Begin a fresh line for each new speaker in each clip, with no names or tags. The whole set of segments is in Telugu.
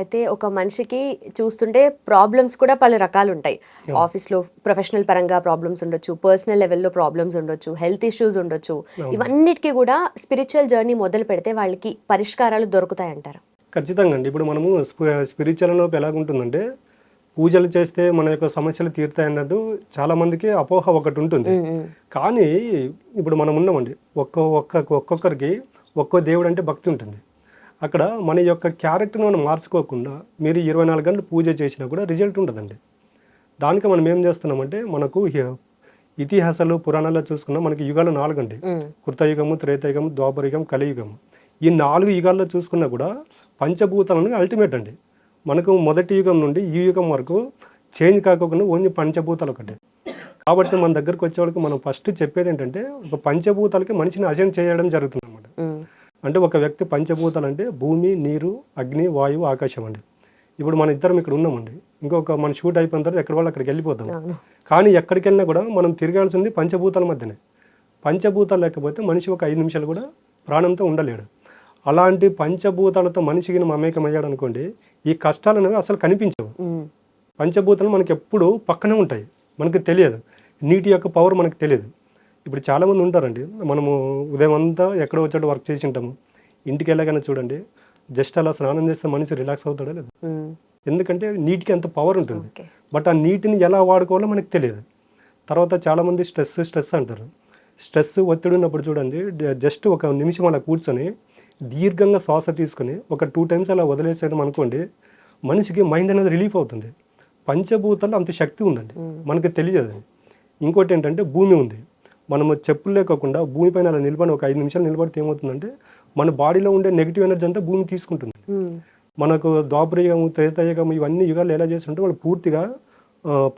అయితే ఒక మనిషికి చూస్తుంటే ప్రాబ్లమ్స్ కూడా పలు రకాలు ఉంటాయి ఆఫీస్లో ప్రొఫెషనల్ పరంగా ప్రాబ్లమ్స్ ఉండొచ్చు పర్సనల్ లెవెల్లో ప్రాబ్లమ్స్ ఉండొచ్చు హెల్త్ ఇష్యూస్ ఉండొచ్చు. ఇవన్నిటికీ కూడా స్పిరిచువల్ జర్నీ మొదలు పెడితే వాళ్ళకి పరిష్కారాలు దొరుకుతాయి అంటారు
ఖచ్చితంగా అండి. ఇప్పుడు మనము స్పిరిచువల్ లోపు ఎలాగుంటుందంటే పూజలు చేస్తే మన యొక్క సమస్యలు తీరుతాయి అన్నట్టు చాలా మందికి అపోహ ఒకటి ఉంటుంది కానీ ఇప్పుడు మనం ఉన్నామండి. ఒక్క ఒక్క ఒక్కొక్కరికి ఒక్కో దేవుడు అంటే భక్తి ఉంటుంది. అక్కడ మన యొక్క క్యారెక్టర్ని మనం మార్చుకోకుండా మీరు ఇరవై నాలుగు గంటలు పూజ చేసినా కూడా రిజల్ట్ ఉంటుందండి దానికి మనం ఏం చేస్తున్నామంటే మనకు ఇతిహాసాలు పురాణాల్లో చూసుకున్నా మనకి యుగాలు నాలుగు అండి కృతయుగము త్రేతయుగము ద్వాపరయుగం కలియుగము. ఈ నాలుగు యుగాల్లో చూసుకున్నా కూడా పంచభూతాలను అల్టిమేట్ అండి. మనకు మొదటి యుగం నుండి ఈ యుగం వరకు చేంజ్ కాకుండా ఓన్లీ పంచభూతాలు ఒకటే. కాబట్టి మన దగ్గరకు వచ్చేవాళ్ళకి మనం ఫస్ట్ చెప్పేది ఏంటంటే ఒక పంచభూతాలకి మనిషిని అసెంట్ చేయడం జరుగుతుంది అంటే ఒక వ్యక్తి పంచభూతాలు అంటే భూమి నీరు అగ్ని వాయువు ఆకాశం అండి. ఇప్పుడు మన ఇద్దరం ఇక్కడ ఉన్నామండి. ఇంకొక మన షూట్ అయిపోయిన తర్వాత ఎక్కడ వాళ్ళు అక్కడికి వెళ్ళిపోతాం. కానీ ఎక్కడికి వెళ్ళినా కూడా మనం తిరగాల్సింది పంచభూతాల మధ్యనే. పంచభూతాలు లేకపోతే మనిషి ఒక ఐదు నిమిషాలు కూడా ప్రాణంతో ఉండలేడు. అలాంటి పంచభూతాలతో మనిషికి మమేకం అయ్యాడు అనుకోండి ఈ కష్టాలు అనేవి అసలు కనిపించవు. పంచభూతాలు మనకి ఎప్పుడు పక్కనే ఉంటాయి. మనకి తెలియదు. నీటి యొక్క పవర్ మనకు తెలియదు. ఇప్పుడు చాలామంది ఉంటారండి. మనము ఉదయం అంతా ఎక్కడో వచ్చాడు వర్క్ చేసి ఉంటాము. ఇంటికి వెళ్ళగానే చూడండి జస్ట్ అలా స్నానం చేస్తే మనిషి రిలాక్స్ అవుతాడో లేదు. ఎందుకంటే నీటికి అంత పవర్ ఉంటుంది. బట్ ఆ నీటిని ఎలా వాడుకోవాలో మనకు తెలియదు. తర్వాత చాలామంది స్ట్రెస్ స్ట్రెస్ అంటారు. స్ట్రెస్ ఒత్తిడి ఉన్నప్పుడు చూడండి జస్ట్ ఒక నిమిషం అలా కూర్చొని దీర్ఘంగా శ్వాస తీసుకొని ఒక టూ టైమ్స్ అలా వదిలేసేయడం అనుకోండి మనిషికి మైండ్ అనేది రిలీఫ్ అవుతుంది. పంచభూతాల్లో అంత శక్తి ఉందండి. మనకి తెలియదు. ఇంకోటి ఏంటంటే భూమి ఉంది. మనము చెప్పులు లేకోకుండా భూమి పైన అలా నిలబడి ఒక ఐదు నిమిషాలు నిలబడితే ఏమవుతుందంటే మన బాడీలో ఉండే నెగిటివ్ ఎనర్జీ అంతా భూమి తీసుకుంటుంది.
ఉమ్.
మనకు ద్వాపరయుగము త్రేతయుగము ఇవన్నీ యుగాలు ఎలా చేస్తుంటే వాళ్ళు పూర్తిగా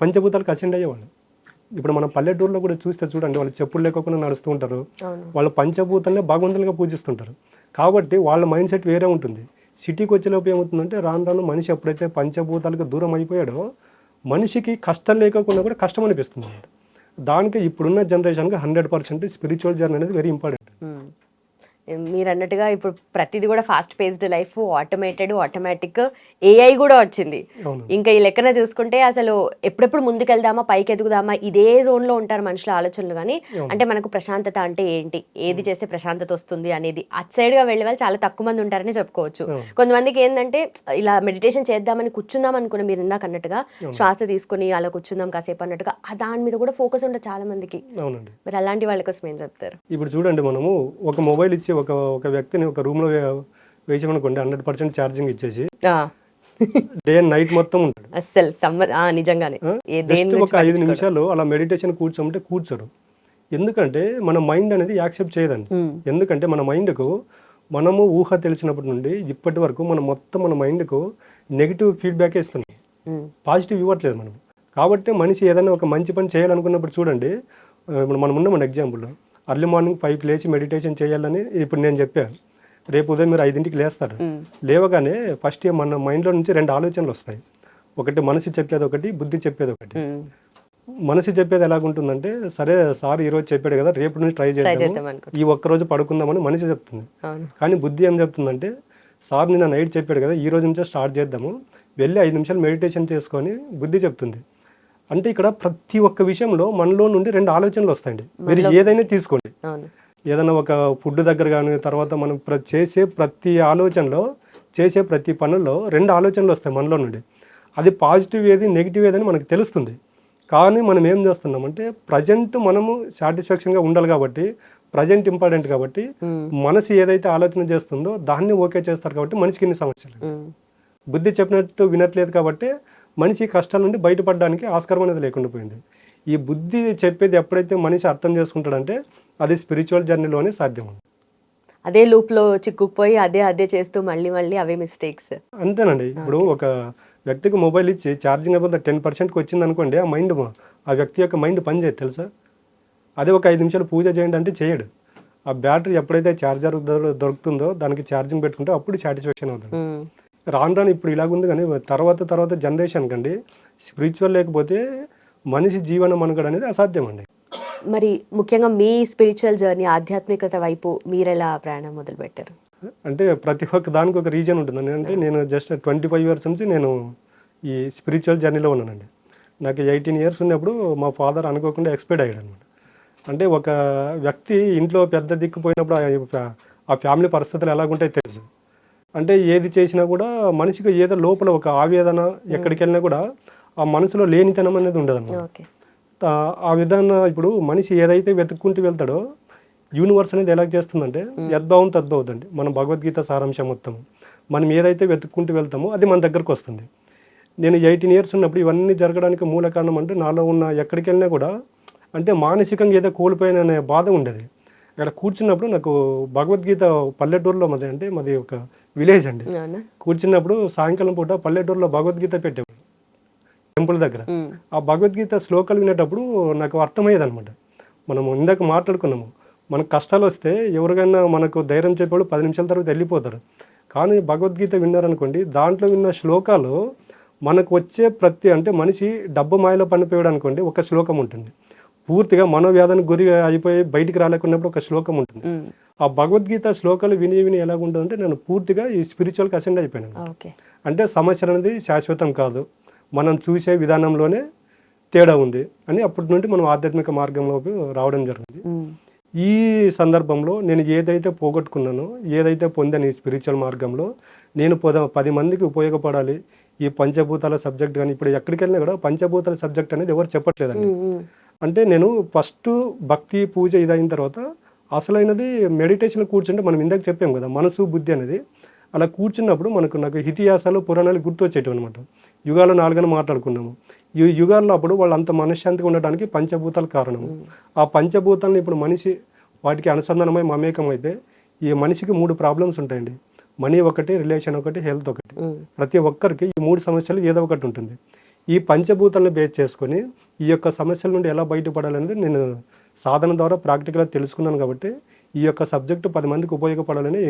పంచభూతాలకు అసెండ్ అయ్యేవాళ్ళు. ఇప్పుడు మన పల్లెటూరులో కూడా చూస్తే చూడండి వాళ్ళు చెప్పులు లేకోకుండా నడుస్తూ ఉంటారు. వాళ్ళ పంచభూతాలనే భగవంతులుగా పూజిస్తుంటారు. కాబట్టి వాళ్ళ మైండ్ సెట్ వేరే ఉంటుంది. సిటీకి వచ్చేలోపు ఏమవుతుందంటే రాను రాను మనిషి ఎప్పుడైతే పంచభూతాలకు దూరం అయిపోయాడో మనిషికి కష్టం లేకోకుండా కూడా కష్టం అనిపిస్తుంది. దానికి ఇప్పుడున్న జనరేషన్కి హండ్రెడ్ పర్సెంట్ స్పిరిచువల్ జర్నీ అనేది వెరీ ఇంపార్టెంట్
మీరు అన్నట్టుగా ఇప్పుడు ప్రతిదీ కూడా fast paced life automated automatic AI కూడా వచ్చింది. ఇంకా ఈ లెక్కన చూసుకుంటే అసలు ఎప్పుడెప్పుడు ముందుకెళ్దామా పైకి ఎదుగుదామా ఇదే జోన్లో ఉంటారు మనుషుల ఆలోచనలు కానీ అంటే మనకు ప్రశాంతత అంటే ఏంటి? ఏది చేస్తే ప్రశాంతత వస్తుంది అనేది. అట్ సైడ్గా వెళ్ళే వాళ్ళు చాలా తక్కువ మంది ఉంటారని చెప్పుకోవచ్చు. కొంతమందికి ఏంటంటే ఇలా మెడిటేషన్ చేద్దామని కూర్చుందాం అనుకున్న మీరు ఇందాక అన్నట్టుగా శ్వాస తీసుకుని అలా కూర్చుందాం కాసేపు అన్నట్టుగా ఆ దాని మీద కూడా ఫోకస్ ఉండదు చాలా మందికి. మరి అలాంటి వాళ్ళ కోసం ఏం చెప్తారు?
ఇప్పుడు చూడండి మనము ఒక మొబైల్ ఇచ్చి ఒక ఒక వ్యక్తిని ఒక రూమ్లో వేసామనుకోండి హండ్రెడ్ పర్సెంట్ ఛార్జింగ్ ఇచ్చేసి. డే అండ్ నైట్ మొత్తం ఉంటాడు
ఆ, నిజంగానే
ఒక ఐదు. నిమిషాలు అలా మెడిటేషన్ కూర్చోమంటే కూర్చోరు ఎందుకంటే మన మైండ్ అనేది యాక్సెప్ట్ చేయదండి. ఎందుకంటే మన మైండ్కు మనము ఊహ తెలిసినప్పటి నుండి ఇప్పటి వరకు మనం మొత్తం మన మైండ్కు నెగిటివ్ ఫీడ్బ్యాక్ ఇస్తుంది. పాజిటివ్ ఇవ్వట్లేదు మనం కాబట్టి మనిషి ఏదైనా ఒక మంచి పని చేయాలనుకున్నప్పుడు చూడండి ఇప్పుడు మనం ఉన్నాం ఎగ్జాంపుల్ అర్లీ మార్నింగ్ ఫైవ్కి లేచి మెడిటేషన్ చేయాలని ఇప్పుడు నేను చెప్పాను రేపు ఉదయం మీరు ఐదింటికి లేస్తారు. లేవగానే ఫస్ట్ మన మైండ్లో నుంచి రెండు ఆలోచనలు వస్తాయి. ఒకటి మనసు చెప్పేది ఒకటి బుద్ధి చెప్పేది ఒకటి. మనసు చెప్పేది ఎలాగుంటుందంటే సరే సార్ ఈరోజు చెప్పాడు కదా రేపు నుంచి ట్రై చేద్దాం ఈ ఒక్క రోజు పడుకుందామని మనిషి చెప్తుంది. కానీ బుద్ధి ఏం చెప్తుందంటే సార్ నిన్న నైట్ చెప్పాడు కదా ఈ రోజు నుంచే స్టార్ట్ చేద్దాము. వెళ్ళి ఐదు నిమిషాలు మెడిటేషన్ చేసుకొని బుద్ధి చెప్తుంది. అంటే ఇక్కడ ప్రతి ఒక్క విషయంలో మనలో నుండి రెండు ఆలోచనలు వస్తాయండి. మీరు ఏదైనా తీసుకోండి. ఏదైనా ఒక ఫుడ్ దగ్గర కానీ తర్వాత మనం ప్ర చేసే ప్రతి ఆలోచనలో చేసే ప్రతి పనుల్లో రెండు ఆలోచనలు వస్తాయి మనలో నుండి. అది పాజిటివ్ ఏది నెగిటివ్ ఏదని మనకు తెలుస్తుంది. కానీ మనం ఏం చేస్తున్నామంటే ప్రజెంట్ మనము సాటిస్ఫాక్షన్గా ఉండాలి కాబట్టి ప్రజెంట్ ఇంపార్టెంట్ కాబట్టి. మనసు ఏదైతే ఆలోచన చేస్తుందో దాన్ని ఓకే చేస్తారు కాబట్టి మనిషికి ఇన్ని సమస్యలు. బుద్ధి చెప్పినట్టు వినట్లేదు కాబట్టి మనిషి కష్టాల నుండి బయటపడడానికి ఆస్కారం అనేది లేకుండా పోయింది. ఈ బుద్ధి చెప్పేది ఎప్పుడైతే మనిషి అర్థం చేసుకుంటాడంటే అది స్పిరిచువల్ జర్నీలోనే సాధ్యం
అదే లూప్లో చిక్కుకుపోయి అదే అదే చేస్తూ మళ్ళీ మళ్ళీ అవే మిస్టేక్స్
అంతేనండి. ఇప్పుడు ఒక వ్యక్తికి మొబైల్ ఇచ్చి ఛార్జింగ్ అయిపోతే టెన్ పర్సెంట్కి వచ్చింది అనుకోండి ఆ మైండ్ ఆ వ్యక్తి యొక్క మైండ్ పనిచేయదు తెలుసా? అదే ఒక ఐదు నిమిషాలు పూజ చేయండి అంటే చేయడు. ఆ బ్యాటరీ ఎప్పుడైతే ఛార్జర్ దొరుకుతుందో దానికి ఛార్జింగ్ పెట్టుకుంటే అప్పుడు సాటిస్ఫాక్షన్ అవుతుంది. రాను రాను ఇప్పుడు ఇలాగుంది కానీ తర్వాత తర్వాత జనరేషన్ కండి స్పిరిచువల్ లేకపోతే మనిషి జీవన మనుగడ అనేది అసాధ్యం అండి
మరి ముఖ్యంగా మీ స్పిరిచువల్ జర్నీ ఆధ్యాత్మికత వైపు మీరెలా ప్రయాణం మొదలు పెట్టారు
అంటే ప్రతి ఒక్క దానికి ఒక రీజన్ ఉంటుందండి. అంటే నేను జస్ట్ ట్వంటీ ఫైవ్ ఇయర్స్ నుంచి నేను ఈ స్పిరిచువల్ జర్నీలో ఉన్నానండి. నాకు ఎయిటీన్ ఇయర్స్ ఉన్నప్పుడు మా ఫాదర్ అనుకోకుండా ఎక్స్పైర్డ్ అయ్యాడు అనమాట అంటే ఒక వ్యక్తి ఇంట్లో పెద్ద దిక్కుపోయినప్పుడు ఆ- ఆ ఫ్యామిలీ పరిస్థితులు ఎలాగుంటాయో అంటే ఏది చేసినా కూడా మనిషికి ఏదో లోపల ఒక ఆవేదన ఎక్కడికి వెళ్ళినా కూడా ఆ మనసులో లేనితనం అనేది ఉండదు
ఓకే.
ఆ- విధాన ఇప్పుడు మనిషి ఏదైతే వెతుక్కుంటూ వెళ్తాడో యూనివర్స్ అనేది ఎలా చేస్తుందంటే యద్భావం తద్భవతండి మన భగవద్గీత సారాంశం మొత్తం. మనం ఏదైతే వెతుక్కుంటూ వెళ్తామో అది మన దగ్గరకు వస్తుంది. నేను ఎయిటీన్ ఇయర్స్ ఉన్నప్పుడు ఇవన్నీ జరగడానికి మూల కారణం అంటే నాలో ఉన్న ఎక్కడికి వెళ్ళినా కూడా అంటే మానసికంగా ఏదో కోల్పోయిన బాధ ఉండేది. అక్కడ కూర్చున్నప్పుడు నాకు భగవద్గీత పల్లెటూరులో మాది అంటే మాది ఒక విలేజ్ అండి. కూర్చున్నప్పుడు సాయంకాలం పూట పల్లెటూరులో భగవద్గీత పెట్టేవాడు టెంపుల్ దగ్గర. ఆ భగవద్గీత శ్లోకాలు వినేటప్పుడు నాకు అర్థమయ్యేది అనమాట మనము ఇందాక మాట్లాడుకున్నాము. మనకు కష్టాలు వస్తే ఎవరికైనా మనకు ధైర్యం చెప్పేవాడు పది నిమిషాల తర్వాత వెళ్ళిపోతారు. కానీ భగవద్గీత విన్నారనుకోండి దాంట్లో విన్న శ్లోకాలు మనకు వచ్చే ప్రతి అంటే మనిషి డబ్బు మాయలో పనిపోయాడు అనుకోండి ఒక శ్లోకం ఉంటుంది. పూర్తిగా మనోవ్యాధానికి గురి అయిపోయి బయటికి రాలేకున్నప్పుడు ఒక శ్లోకం ఉంటుంది. ఆ భగవద్గీత శ్లోకాలు విని విని ఎలా ఉంటుందంటే నేను పూర్తిగా ఈ స్పిరిచువల్కి అసెండ్ అయిపోయాను అంటే సమస్య అనేది శాశ్వతం కాదు. మనం చూసే విధానంలోనే తేడా ఉంది అని అప్పటి నుండి మనం ఆధ్యాత్మిక మార్గంలోకి రావడం జరిగింది. ఈ సందర్భంలో నేను ఏదైతే పోగొట్టుకున్నానో ఏదైతే పొందాను ఈ స్పిరిచువల్ మార్గంలో నేను పొద పది మందికి ఉపయోగపడాలి. ఈ పంచభూతాల సబ్జెక్ట్ కానీ ఇప్పుడు ఎక్కడికి వెళ్ళినా కూడా పంచభూతాల సబ్జెక్ట్ అనేది ఎవరు చెప్పట్లేదండి. అంటే నేను ఫస్ట్ భక్తి పూజ ఇదైన తర్వాత అసలైనది మెడిటేషన్ కూర్చుంటే మనం ఇందాక చెప్పాం కదా మనసు బుద్ధి అనేది. అలా కూర్చున్నప్పుడు మనకు నాకు ఇతిహాసాలు పురాణాలు గుర్తొచ్చేటివి అనమాట యుగాలు నాలుగని మాట్లాడుకున్నాము ఈ యుగాల్లో అప్పుడు వాళ్ళు అంత మనశ్శాంతిగా ఉండడానికి పంచభూతాలు కారణము. ఆ పంచభూతాలను ఇప్పుడు మనిషి వాటికి అనుసంధానమై మమేకం అయితే ఈ మనిషికి మూడు ప్రాబ్లమ్స్ ఉంటాయండి. మనీ ఒకటి రిలేషన్ ఒకటి హెల్త్ ఒకటి. ప్రతి ఒక్కరికి ఈ మూడు సమస్యలు ఏదో ఒకటి ఉంటుంది. ఈ పంచభూతాలను బేస్ చేసుకొని ఈ యొక్క సమస్యల నుండి ఎలా బయటపడాలనేది నేను సాధన ద్వారా ప్రాక్టికల్గా తెలుసుకున్నాను కాబట్టి ఈ యొక్క సబ్జెక్టు పది మందికి ఉపయోగపడాలని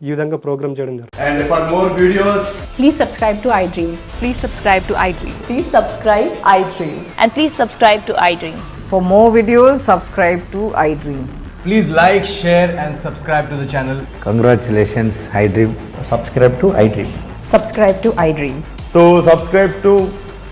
ఈ విధంగా ప్రోగ్రామ్ చేయడం జరిగింది
And for more videos,
Please subscribe to iDream.
Please subscribe to iDream.
Please subscribe iDreams.
And please subscribe to iDream.
For more videos, subscribe to iDream.
please like, share, and subscribe to the channel.
Congratulations, iDream.
Subscribe to iDream.
Subscribe to iDream.
So, subscribe to iDream Media.
I